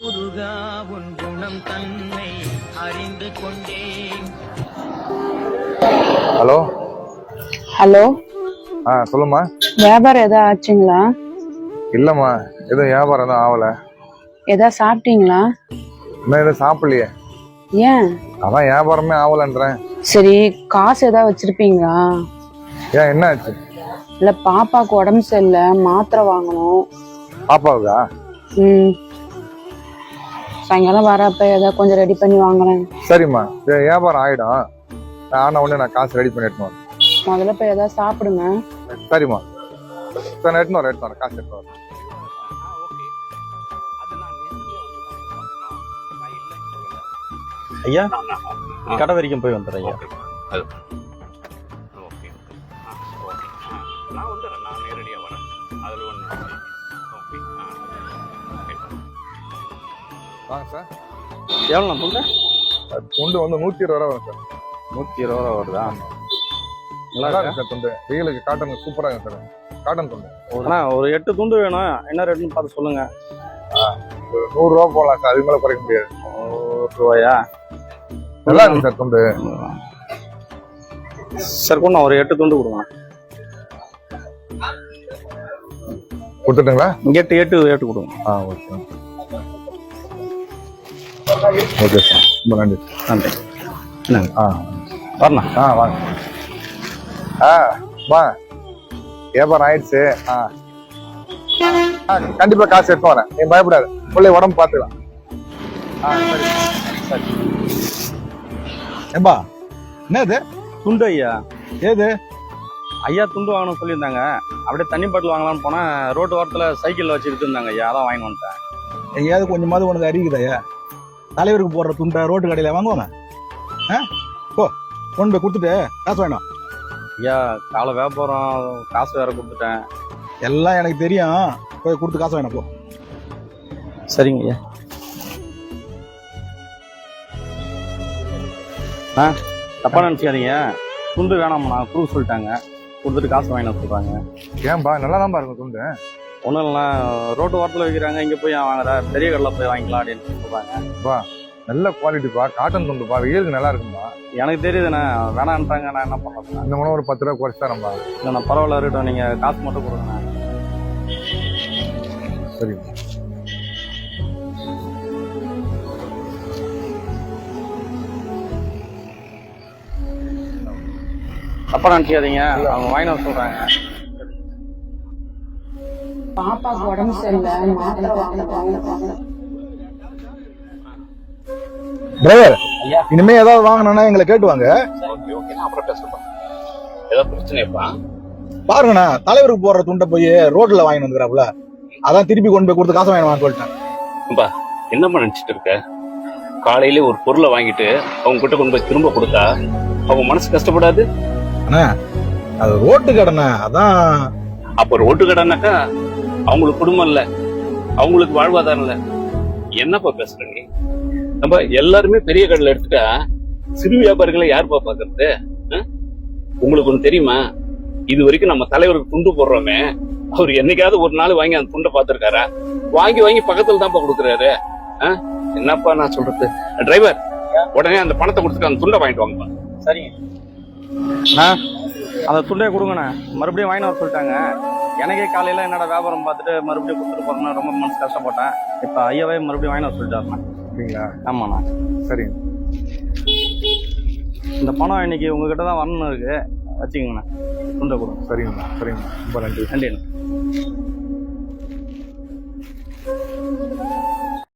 முருகா உன் குணம் தன்னை அறிந்து கொண்டேன். ஹலோ? ஹலோ? ஆ சொல்லுமா வியாபாரம் எதா ஆச்சுங்களா? இல்லைம்மா எதுவும் வியாபாரம் எதுவும் ஆகலை எதா சாப்பிட்டீங்களா? இன்னும் எதுவும் சாப்பிடலையே. ஏன்? அதான் வியாபாரமே ஆகலைன்றேன் சரி காசு எதா வச்சிருப்பீங்களா? ஏன் என்ன ஆச்சு இல்ல பாப்பாக்கு உடம்பு சரியில்லை மாத்திரை வாங்கணும். பாப்பாவுக்கா? ம். சாயங்காலம் வரப்ப ஏதாவது கொஞ்சம் ரெடி பண்ணி வாங்குறேன் சரிம்மா. இது வியாபாரம் ஆகிடும் ஆன உடனே நான் காசு ரெடி பண்ணி எடுத்துன்னு வரேன். முதல்ல போய் ஏதாவது சாப்பிடுங்க. சரிம்மா. சரி நான் எடுத்துன்னு வரேன் எடுத்துன்னு வரேன். காசு எடுத்துன்னு வரேன். ஐயா கடை வரைக்கும் போய் வந்துடுறேன் ஐயா. நான் வந்துடுறேன். நான் நேரடியாக வரேன். அதில் ஒன்று வாங்க சார். எவ்வளோ அது துண்டு வந்து நூற்றி இருபது ரூபா வரும் சார். நூற்றி இருபது ரூபா வருதா? நல்லா இருக்கா? சார் துண்டு. வெயிலுக்கு காட்டன் சூப்பராக இருக்கு சார். காட்டன் துண்டு. அண்ணா ஒரு எட்டு துண்டு வேணும். என்ன ரேட்டுன்னு பார்த்து சொல்லுங்க. நூறுரூவா போகலாம் சார். அதுக்கு மேலே குறைக்க முடியாது. ஒரு ரூபாயா? நல்லா இருக்கு சார் துண்டு. சரி கொண்டு ஒரு எட்டு துண்டு கொடுங்க கொடுத்துட்டுங்களா? எட்டு எட்டு எட்டு கொடுங்க. ஆ ஓகே. Okay sir. ரொம்ப நன்றி. நன்றி. என்னங்க ஆ. வரணும் ஆ வாங்க ஆ வா. வியாபாரம் ஆயிடுச்சு. ஆ. ஆ கண்டிப்பா காசு எடுத்து வரேன். நீ பயப்படாத. பிள்ளை உடம்பு பார்த்துக்கலாம். ஆ சரி. சரி. ஏம்பா என்னது? துண்டு ஐயா. ஏது? ஐயா துண்டு வாங்கணும்னு சொல்லியிருந்தாங்க. அப்படியே தண்ணி பாட்டில் வாங்கலாம்னு போனால் ரோட்டு ஓரத்தில் சைக்கிளில் வச்சுக்கிட்டு இருந்தாங்க ஐயா. அதான் வாங்கி வந்துட்டேன். எங்கேயாவது கொஞ்சமாவது உனக்கு அறிவிக்குதாயா தலைவருக்கு போடுற துண்டை ரோட்டு கடையில் வாங்குவாங்க ஆ? போ கொண்டு போய் கொடுத்துட்டு காசு வேணும் ஐயா காலை வியாபாரம் காசு வேற கொடுத்துட்டேன். எல்லாம் எனக்கு தெரியும். போய் கொடுத்து காசு வேணும் போ. சரிங்க ஐயா. ஆ தப்பா நினச்சிக்காதீங்க. துண்டு வேணாம்ண்ணா குரூப் சொல்லிட்டாங்க. கொடுத்துட்டு காசு வாங்கின சொல்கிறாங்க ஏன்பா நல்லா தான் இருக்கும் துண்டு? ஒன்றும் இல்லைண்ணா ரோட்டு ஓரத்தில் வைக்கிறாங்க இங்கே போய் வாங்குற பெரிய கடையில் போய் வாங்கிக்கலாம் அப்படின்னு சொல்கிறாங்க நல்ல குவாலிட்டிப்பா காட்டன் துண்டுப்பா வெயிலுக்கு நல்லா இருக்கும்பா. எனக்கு தெரியுதுண்ணா வேணான்ட்டாங்க நான் என்ன பண்ணுறேன் இந்த மூணு ஒரு பத்து ரூபா குறைச்சு தரேன்பா இல்லைண்ணா பரவாயில்ல இருக்கட்டும் நீங்கள் காசு மட்டும் கொடுங்கண்ணா. சரி. தப்பா நினச்சிக்காதீங்க அவங்க வாங்கின சொல்கிறாங்க பாப்பாக்கு உடம்பு சரியில்லை மாத்திரை வாங்கணும் டிரைவர். இனிமே ஏதாவது வாங்கினா எங்களை கேட்டுவாங்க ஓகே ஓகே. நான் அப்புறம் பேசுகிறேன் ஏதாவது பிரச்சனைப்பா பாருங்கண்ணா தலைவருக்கு போடுற துண்டை போய் ரோட்ல வாங்கி வந்துக்கிறாப்புல. அதான் திருப்பி கொண்டு போய் கொடுத்து காசு வாங்கினு சொல்லிட்டேன். என்னம்மா நினச்சிட்டு இருக்க? காலையிலே ஒரு பொருளை வாங்கிட்டு அவங்க கிட்ட கொண்டு போய் திரும்ப கொடுத்தா அவங்க மனசு கஷ்டப்படாது? அண்ணா அது ரோட்டு கடைண்ணா அதான் அப்ப ரோட்டு கடைனாக்கா அவங்களுக்கு குடும்பம் இல்ல. அவங்களுக்கு வாழ்வாதாரம் இல்ல. என்னப்பா பேசுற நீ? நம்ம எல்லாருமே பெரிய கடையில எடுத்துட்டா சிறு வியாபாரிகளை யாருப்பா பாக்குறது ஆ? உங்களுக்கு ஒண்ணு தெரியுமா? இது வரைக்கும் நம்ம தலைவருக்கு துண்டு போடுறோமே. அவர் என்னைக்காவது ஒரு நாள் வாங்கி அந்த துண்டை பார்த்திருக்காரா? வாங்கி வாங்கி பக்கத்துல தான்ப்பா கொடுக்குறாரு. ஆ? என்னப்பா நான் சொல்றது? டிரைவர் உடனே அந்த பணத்தை கொடுத்துட்டு அந்த துண்டை வாங்கிட்டு வாங்கப்பா. சரிங்க. அண்ணா அந்த துண்டே கொடுங்கண்ணா. மறுபடியும் வாங்கின வர சொல்லிட்டாங்க. எனக்கே காலையில் என்னோட வியாபாரம் பார்த்துட்டு மறுபடியும் கொடுத்துட்டு போறேன்னு ரொம்ப மனசு கஷ்டப்பட்டேன். இப்போ ஐயாவே மறுபடியும் வாங்கின வர சொல்லிட்டாருண்ணா அப்படிங்களா? ஆமாண்ணா. சரி. இந்த பணம் இன்னைக்கு உங்ககிட்ட தான் வரணும் இருக்கு. வச்சுக்கோங்கண்ணா. துண்டை கொடுங்க சரிங்கண்ணா சரிங்கண்ணா. ரொம்ப நன்றி. நன்றிண்ணா.